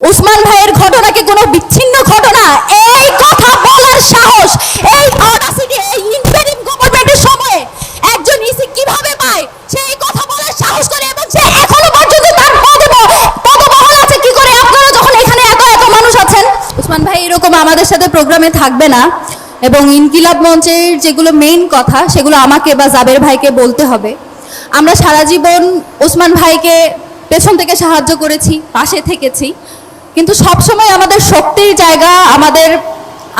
উসমান ভাইয়ের ঘটনাকে কোনো বিচ্ছিন্ন ঘটনা? এই কথা বলার সাহস, এই অডাসিটি এই ইন্টারিম গভর্নমেন্টের সময়ে একজন ইসি কীভাবে পায় সেই কথা বলার সাহস করে এবং সে এখনও পর্যন্ত তার পদবহ পদবহল আছে। কি করে আপনারা যখন এখানে এত এত মানুষ আছেন? উসমান ভাই, এরকম আমাদের সাথে প্রোগ্রামে থাকবে না। এবং ইনকিলাব মঞ্চের যেগুলো মেইন কথা, সেগুলো আমাকে বা জাবের ভাইকে বলতে হবে। আমরা সারা জীবন ওসমান ভাইকে পেছন থেকে সাহায্য করেছি, পাশে থেকেছি। কিন্তু সবসময় আমাদের শক্তির জায়গা, আমাদের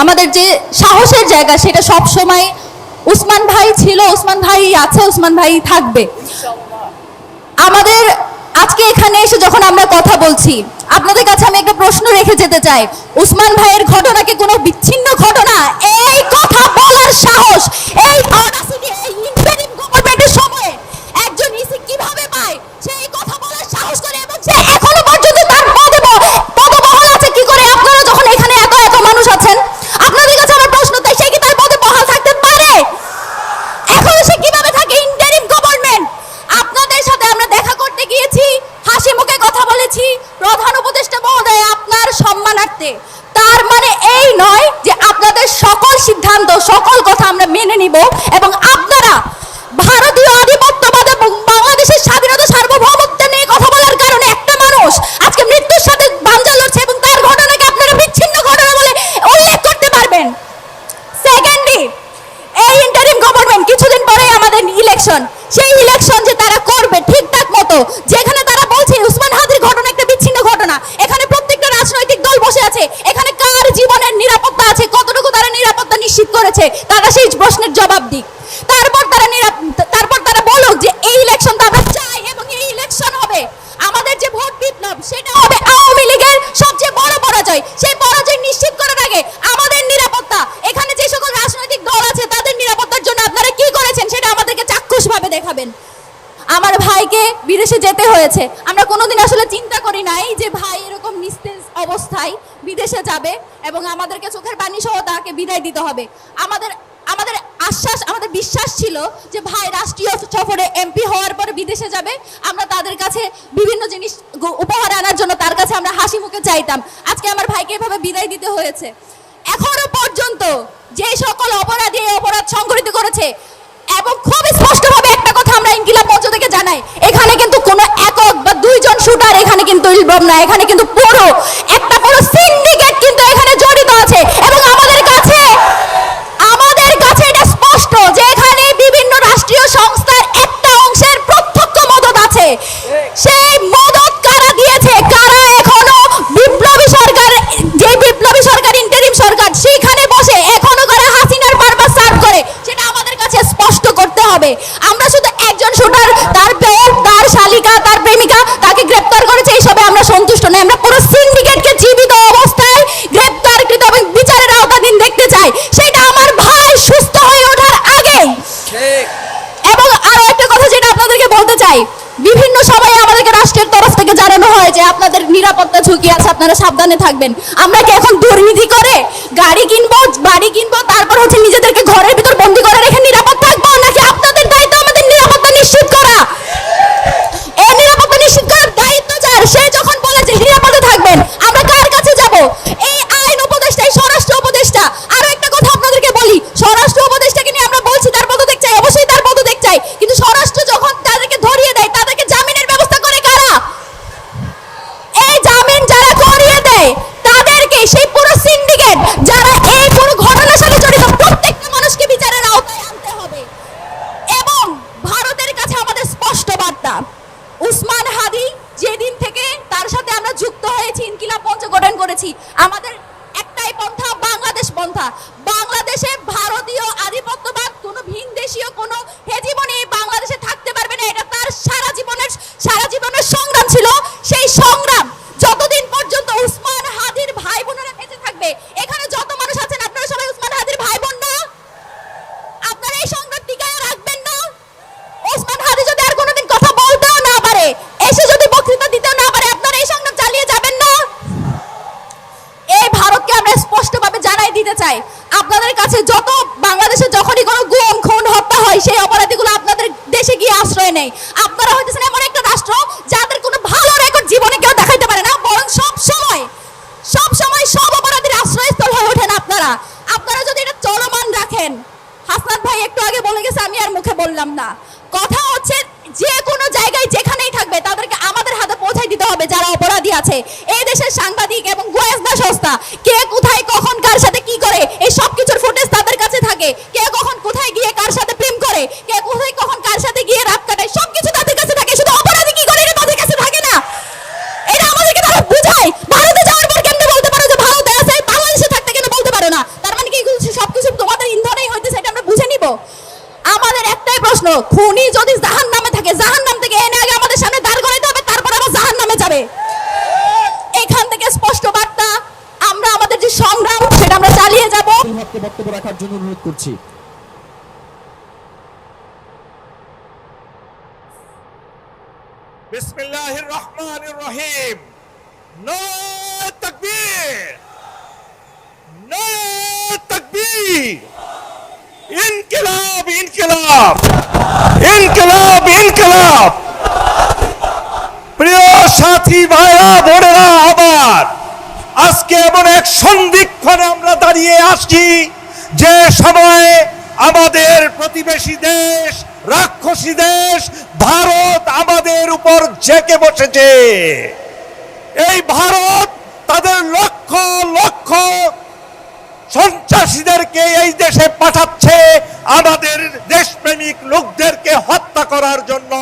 আমাদের যে সাহসের জায়গা, সেটা সবসময় উসমান ভাই ছিল, উসমান ভাই আছে, উসমান ভাই থাকবে। আমাদের আজকে এখানে এসে যখন আমরা কথা বলছি, আপনাদের কাছে আমি একটা প্রশ্ন রেখে যেতে চাই। উসমান ভাইয়ের ঘটনাকে কোনো বিচ্ছিন্ন ঘটনা? এই কথা বলার সাহস, এই এই ইন্টারিম গভর্নমেন্টের সময় হয়েছে। আমরা কোনোদিন আসলে চিন্তা করি নাই যে ভাই, এরকম নিস্তেজ অবস্থায় বিদেশে যাবে এবং আমাদেরকে চোখের পানি সহ তাকে বিদায় দিতে হবে। আমাদের আমাদের আশ্বাস, আমাদের বিশ্বাস ছিল যে ভাই, রাষ্ট্রীয় সফরে এমপি হওয়ার পরে বিদেশে যাবে। আমরা তাদের কাছে বিভিন্ন জিনিস উপহার আনার জন্য তার কাছে আমরা হাসি মুখে চাইতাম। আজকে আমার ভাইকে এভাবে বিদায় দিতে হয়েছে। এখনও পর্যন্ত যে সকল অপরাধী অপরাধ সংঘটিত করেছে এবং খুব স্পষ্টভাবে একটা কথা আমরা ইনকিলাব মঞ্চ থেকে জানাই। এখানে কিন্তু কোনো একক বা দুইজন শুটার, এখানে কিন্তু ইলবম না, এখানে কিন্তু পুরো একটা পুরো সিন্ডিকেট কিন্তু এখানে জড়িত আছে। এবং আমাদের সাবধানে থাকবেন। আমরা কি এখন দুর্নীতি করে গাড়ি কিনবো, বাড়ি কিনবো, তারপর হচ্ছে নিজেদেরকে ঘরের ভিতর বন্ধ বলেন। হাসনাত ভাই একটু আগে বলে গেছে, আমি আর মুখে বললাম না। কথা হচ্ছে যে কোনো জায়গায় যেখানেই থাকবে, তাদেরকে আমাদের হাতে পৌঁছাই দিতে হবে যারা অপরাধী আছে। এই দেশের সাংবাদিক এবং গোয়েন্দা সংস্থা, কে কোথায়, কখন, কার সাথে কি করে, এই সব কিছুর ফুটেজ তাদের কাছে থাকে। কে কখন কোথায় গিয়ে কার সাথে প্রেম করে, কে কোথায়, কখন কার সাথে গিয়ে আমাদের একটাই প্রশ্ন খুনি যদি জাহান নামে থাকে জাহান নাম থেকে এনে আগে আমাদের সামনে দাঁড় করাইতে হবে তারপর আবার জাহান নামে যাবে। এখান থেকে স্পষ্ট বার্তা আমরা আমাদের যে সংগ্রাম সেটা আমরা চালিয়ে যাব। বক্তব্য রাখার জন্য অনুরোধ করছি। বিসমিল্লাহির রহমানির রহিম। নারে তাকবীর। নারে তাকবীর। ইনকিলাব ইনকিলাব। ইনকিলাব ইনকিলাব। প্রিয় সাথী ভাইরা, বোনেরা আবার আজকে এমন এক সন্ধিক্ষণে আমরা দাঁড়িয়ে আসছি, যে সময়ে আমাদের প্রতিবেশী দেশ, রাক্ষসী দেশ, ভারত আমাদের উপর জেকে বসেছে। এই ভারত তাদের লক্ষ লক্ষ সন্ত্রাসীদেরকে এই দেশে পাঠাচ্ছে আমাদের দেশপ্রেমিক লোকদেরকে হত্যা করার জন্য।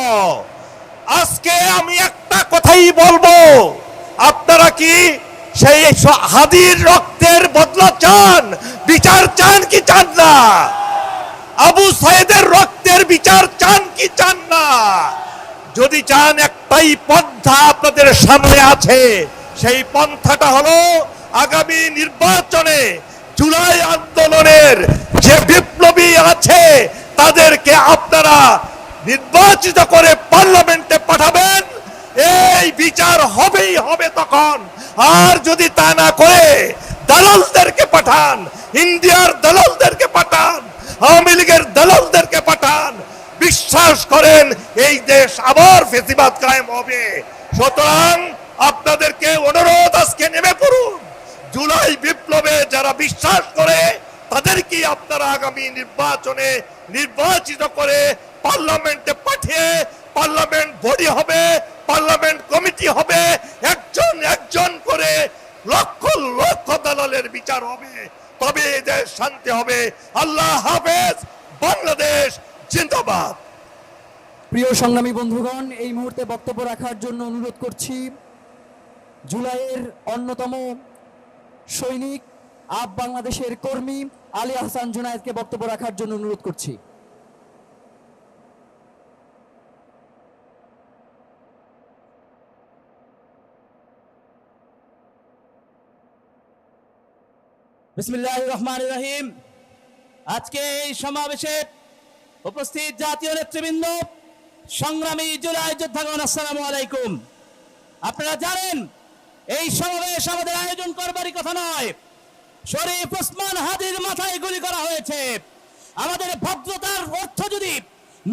আজকে আমি একটা কথাই বলব। আপনারা কি সেই হাদির রক্তের বদলা চান? বিচার চান কি চান না? আবু সাইদের রক্তের বিচার চান কি চান না? যদি চান, একটাই পন্থা আপনাদের সামনে আছে। সেই পন্থাটা হলো আগামী নির্বাচনে জুলাই আন্দোলনের যে বিপ্লবী আছে, তাদেরকে আপনারা নির্বাচিত করে পার্লামেন্টে পাঠাবেন। এই বিচার হবেই হবে তখন। আর যদি তা না করে দালালদেরকে পাঠান, ইন্ডিয়ার দালালদেরকে পাঠান, আওয়ামী লীগের দালালদেরকে পাঠান, বিশ্বাস করেন এই দেশ আবার ফেসিবাদ কায়েম হবে। সুতরাং আপনাদেরকে অনুরোধ আজকে নেমে পড়ুন। জুলাই বিপ্লবে যারা বিশ্বাস করে তাদেরকে আপনারা আগামী নির্বাচনে নির্বাচিত করে পার্লামেন্টে পাঠিয়ে, পার্লামেন্ট বডি হবে, পার্লামেন্ট কমিটি হবে, একজন একজন করে লক্ষ লক্ষ দালালের বিচার হবে। তবে এই দেশ শান্তি হবে। আল্লাহ হাফেজ, বাংলাদেশ জিন্দাবাদ। প্রিয় সংগ্রামী বন্ধুগণ, এই মুহূর্তে বক্তব্য রাখার জন্য অনুরোধ করছি, জুলাইয়ের অন্যতম সৈনিক, আপ বাংলাদেশের কর্মী আলী আহসান জুনায়েদকে বক্তব্য রাখার জন্য অনুরোধ করছি। বিসমিল্লাহ রহমান রহিম। আজকে এই সমাবেশে উপস্থিত জাতীয় নেতৃবৃন্দ, সংগ্রামী জুলাই যোদ্ধাগণ, আসসালামু আলাইকুম। আপনারা জানেন এই সমাবেশ আমাদের আয়োজন করবারই কথা নয়। শরীফ ওসমান হাদির মাথায় গুলি করা হয়েছে। আমাদের ভদ্রতার অর্থ যদি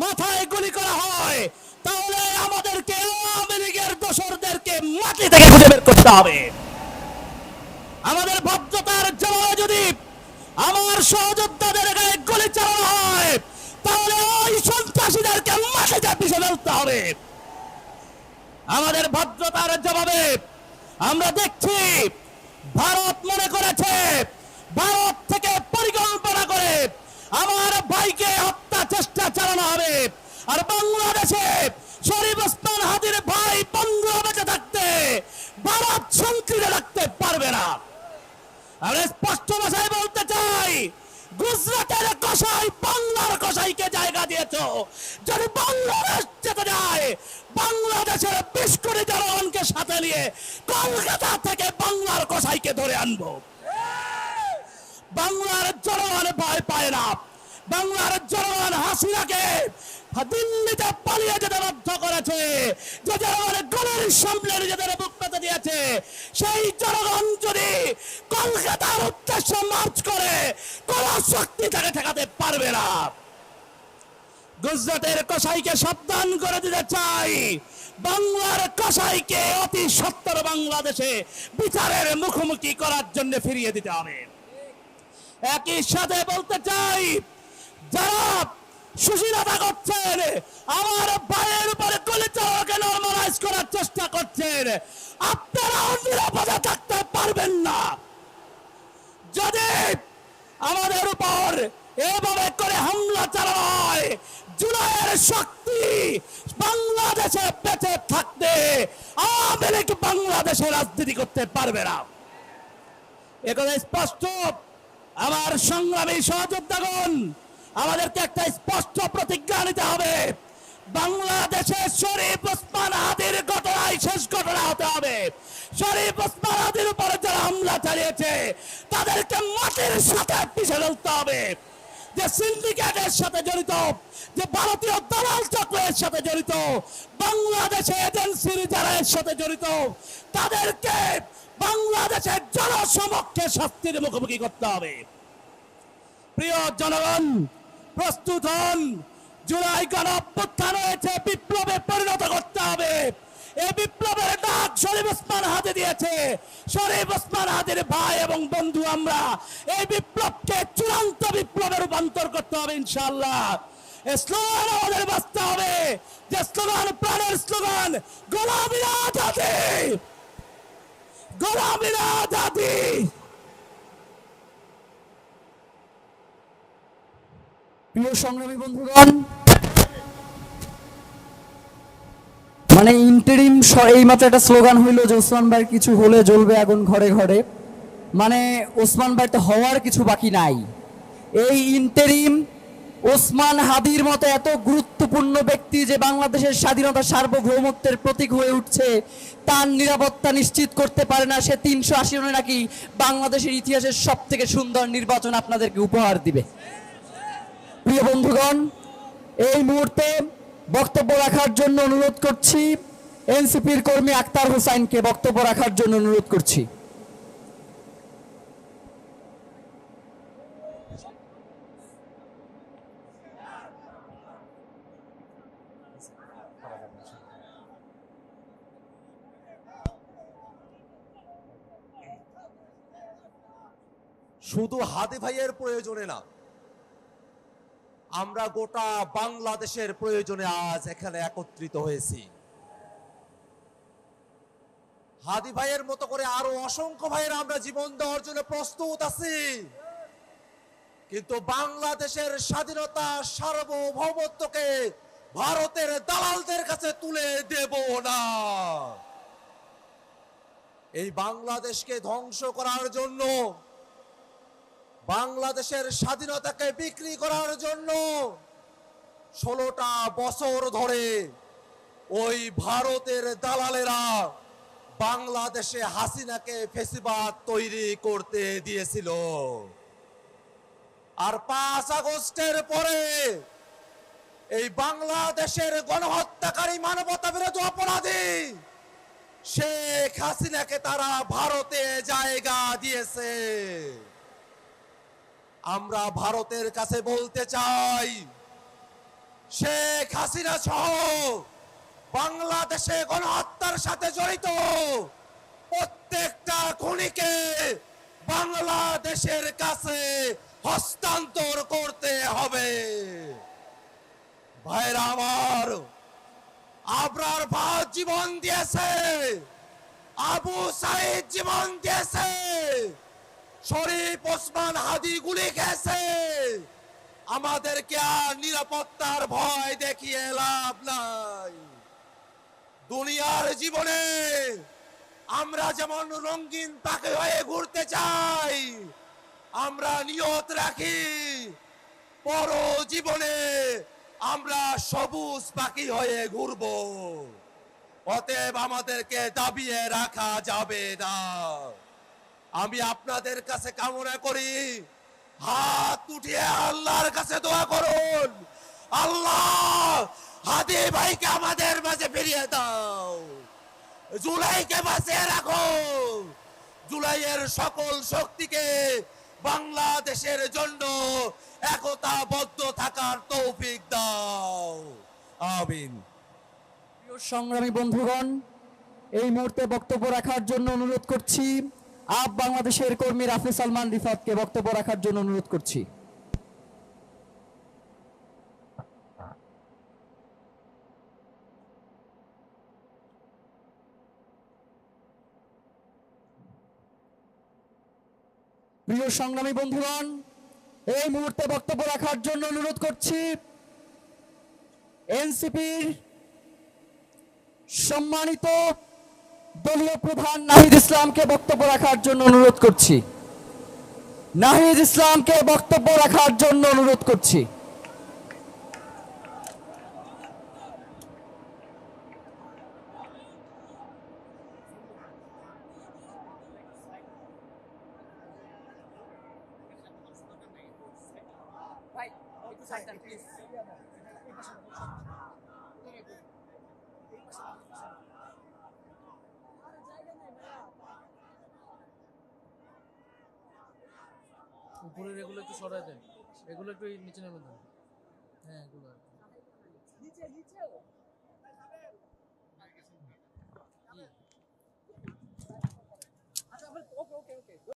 মাথায় গুলি করা হয়, তাহলে আমাদেরকে আওয়ামী লীগের দোসরদেরকে মাটি থেকে খুঁজে বের করতে হবে। আমাদের ভদ্রতার জবাবে যদি আমার সহযোদ্ধাদের গায়ে গুলি চালানো হয়, তাহলে ওই সন্ত্রাসীদেরকে মাটিতে পিছিয়ে ফেলতে হবে। আমাদের ভদ্রতার জবাবে আমরা দেখছি ভারত মনে করেছে, ভারত থেকে পরিকল্পনা করে আমার ভাইকে হত্যা চেষ্টা চালানো হবে। আর বাংলাদেশে শরীফ ওসমান হাদির ভাই বন্ধু বেঁচে থাকতে, ভারত সংকীর্ণ রাখতে পারবে না। আমি স্পষ্ট ভাষায় বলতে চাই, গুজরাটের কসাই বাংলার কসাইকে জায়গা দিয়েছ। যদি বাংলাদেশ যেতে যায় বাংলাদেশের বিশ কোটি জনগণকে সাথে নিয়ে কলকাতা থেকে বাংলার কসাইকে ধরে আনব। বাংলার জনগণ ভয় পায় না। বাংলার জনগণ হাসিনাকে দিল্লিতে পালিয়ে যেতে বাধ্য করেছে। যে জনগণ গণের সামনে নিজেদের বুক পেতে দিয়েছে, সেই জনগণ যদি কলকাতার উদ্দেশ্যে মার্চ করে, কোন শক্তি তাকে ঠেকাতে পারবে না। গুজরাটের কসাইকে সাবধান করে দিতে চাই। বাংলার কসাইকে অতি সত্তর বাংলাদেশে বিচারের মুখোমুখি করার জন্য ফিরিয়ে দিতে হবে। একই সাথে বলতে চাই, যারা সুশীলতা করছেন, আমার ভাইয়ের উপরে গুলি চালাকে নর্মালাইজ করার চেষ্টা করছেন আপনারা নিরাপদে থাকতে পারবেন না। যদি আমাদের উপর এভাবে করে হামলা চালানো হয় জুলাইয়ের শক্তি বাংলাদেশে বেঁচে থাকতে আওয়ামী লীগ বাংলাদেশে রাজনীতি করতে পারবে না। একথা স্পষ্ট। আমার সংগ্রামী সহযোদ্ধাগণ, আমাদেরকে একটা স্পষ্ট প্রতিজ্ঞা নিতে হবে। বাংলাদেশে শরীফ ওসমান হাদির ঘটনায় শেষ ঘটনা হতে হবে। শরীফ ওসমান হাদির উপরে যারা হামলা চালিয়েছে, তাদেরকে মাটির সাথে পিছিয়ে ফেলতে হবে। যে সিন্ডিকেটের সাথে জড়িত, যে ভারতীয় দালাল চক্রের সাথে জড়িত বাংলাদেশে এজেন্সির যারা এর সাথে জড়িত, তাদেরকে বাংলাদেশের জনসমক্ষে শাস্তির মুখোমুখি করতে হবে। প্রিয় জনগণ, প্রস্তুত হন। জুলাই গণ অভ্যুত্থান হয়েছে বিপ্লবে পরিণত করতে হবে শরীফ ওসমান হাতে দিয়েছে। শরীফ ওসমান হাতের ভাই এবং বন্ধু আমরা এই বিপ্লবকে চূড়ান্ত বিপ্লবে রূপান্তর করতে হবে ইনশাআল্লাহ। এই স্লোগান আমাদের বাঁচতে হবে। যে স্লোগান, প্রাণের স্লোগান গোলামীরা আজাদি। গোলামীরা আজাদি। প্রিয় সংগ্রামী বন্ধুগণ মানে ইন্টারিম এই মাত্র একটা স্লোগান হইল যে ওসমান ভাইয়ের কিছু হলে জ্বলবে আগুন ঘরে ঘরে। মানে ওসমান ভাই তো হওয়ার কিছু বাকি নাই। এই ইন্টারিম ওসমান হাদির মতো এত গুরুত্বপূর্ণ ব্যক্তি যে বাংলাদেশের স্বাধীনতা সার্বভৌমত্বের প্রতীক হয়ে উঠছে, তার নিরাপত্তা নিশ্চিত করতে পারে না, সে তিনশো আশি জনে নাকি বাংলাদেশের ইতিহাসের সব থেকে সুন্দর নির্বাচন আপনাদেরকে উপহার দিবে। প্রিয় বন্ধুগণ, এই মুহূর্তে বক্তব্য রাখার জন্য অনুরোধ করছি। এনসিপির কর্মী আক্তার হোসাইনকে বক্তব্য রাখার জন্য অনুরোধ করছি। শুধু হাদি ভাইয়ের প্রয়োজনে না আমরা গোটা বাংলাদেশের প্রয়োজনে আজ এখানে একত্রিত হয়েছি। হাদি ভাইয়ের মতো করে আরও অসংখ্য ভাইয়ের আমরা জীবন দেওয়ার জন্য প্রস্তুত আছি। কিন্তু বাংলাদেশের স্বাধীনতা সার্বভৌমত্বকে ভারতের দালালদের কাছে তুলে দেব না। এই বাংলাদেশকে ধ্বংস করার জন্য বাংলাদেশের স্বাধীনতাকে বিক্রি করার জন্য ষোলোটা বছর ধরে ওই ভারতের দালালেরা বাংলাদেশে হাসিনাকে ফেসিবাদ তৈরি করতে দিয়েছিল। আর পাঁচ আগস্টের পরে এই বাংলাদেশের গণহত্যাকারী মানবতা বিরোধী অপরাধী শেখ হাসিনাকে তারা ভারতে জায়গা দিয়েছে। আমরা ভারতের কাছে বলতে চাই, শেখ হাসিনা সহ বাংলাদেশে গণহত্যার সাথে জড়িত প্রত্যেকটা খুনিকে বাংলাদেশের কাছে হস্তান্তর করতে হবে। ভাইরা আমার, আবরার ভাত জীবন দিয়েছে, আবু সাইদ জীবন দিয়েছে শরীফ ওসমান হাদি গুলি খেয়েছে। আমাদেরকে আর নিরাপত্তার ভয় দেখিয়ে লাভ নাই। দুনিয়ার জীবনে আমরা যেমন রঙিন পাখি হয়ে ঘুরতে চাই, আমরা নিয়ত রাখি। পর জীবনে আমরা সবুজ পাখি হয়ে ঘুরবো। অতএব আমাদেরকে দাবিয়ে রাখা যাবে না। আমি আপনাদের কাছে কামনা করি। হাত উঠিয়ে আল্লাহর কাছে দোয়া করুন। আল্লাহ, হাদি ভাইকে আমাদের মাঝে ফিরিয়ে দাও। জুলাইকে বাঁচিয়ে রাখো। জুলাইয়ের সকল শক্তিকে বাংলাদেশের জন্য একতাবদ্ধ থাকার তৌফিক দাও। আমিন। প্রিয় সংগ্রামী বন্ধুগণ, এই মুহূর্তে বক্তব্য রাখার জন্য অনুরোধ করছি আপ বাংলাদেশের কর্মী রাফি সালমান রিফাতকে বক্তব্য রাখার জন্য অনুরোধ করছি। প্রিয় সংগ্রামী বন্ধুগণ, এই মুহূর্তে বক্তব্য রাখার জন্য অনুরোধ করছি, এনসিপির সম্মানিত দলীয় প্রধান নাহিদ ইসলামকে বক্তব্য রাখার জন্য অনুরোধ করছি। নাহিদ ইসলামকে বক্তব্য রাখার জন্য অনুরোধ করছি। উপরের এগুলো একটু সরাই দেন এগুলো একটু নিচে নেমে দেন হ্যাঁ এগুলো আর কি?